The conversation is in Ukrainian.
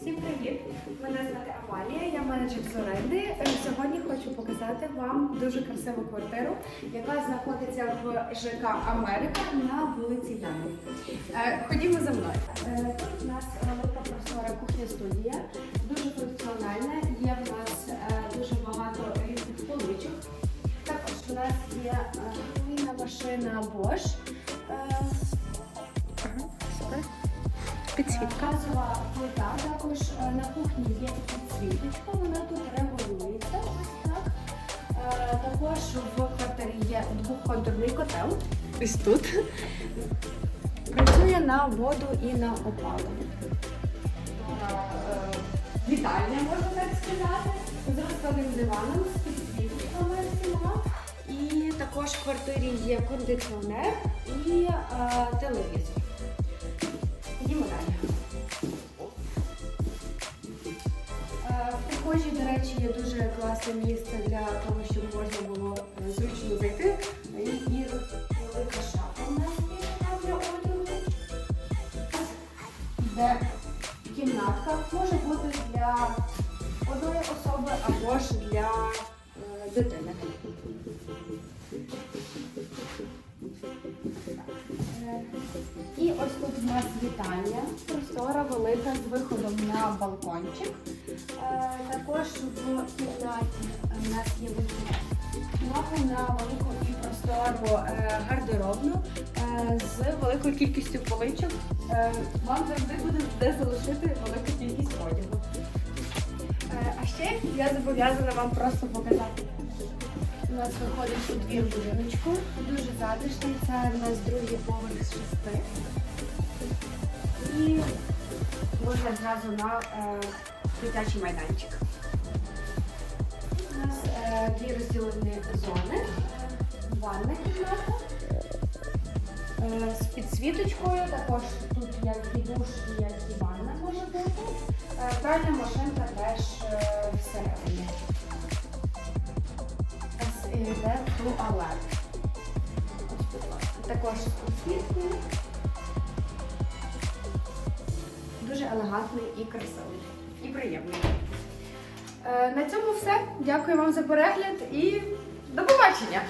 Всім привіт! Мене звати Амалія, я менеджер з оренди. Е, Сьогодні хочу показати вам дуже красиву квартиру, яка знаходиться в ЖК Америка на вулиці Яни. Е, Ходімо за мною. Е, Тут у нас велика простора кухня-студія, дуже функціональна. Є в нас дуже багато різних поличок. Також у нас є е, машина Bosch. Підсвітка. Газова плита, також е, на кухні є підсвіточка, вона тут регулюється. Так. Е, Також в квартирі є двохконтурний котел. Ось тут. Працює на воду і на опалення. Е, Вітальня, можна так сказати, з розкладним диваном, з підсвітками всіма. І також в квартирі є кондиціонер і е, телевізор. Йдемо далі. Речі, є дуже класне місце для того, щоб можна було е, зручно зайти. І, і велика шафа у нас є там для одягу. Де кімнатка може бути для одної особи або ж для е, дитини. І ось тут у нас вітальня, простора велика з виходом на балкончик. Е, Також в кімнаті у нас є вихід ногу на велику і простору е, гардеробну е, з великою кількістю поличок. Вам завжди буде де залишити велику кількість одягу. А ще я зобов'язана вам просто показати. У нас виходить у двір будиночку, дуже затишний, це у нас другий поверх з шести. І можна зразу на е, дитячий майданчик. У нас е, дві розділені зони, ванна кімната е, з підсвіточкою, також тут як і душ, як і ванна може бути. Е, пральна машинка теж е, всередині. Ось в туалет. Ось, будь ласка. Також з. Дуже елегантний і красивий. І приємний. Е, на цьому все. Дякую вам за перегляд і до побачення!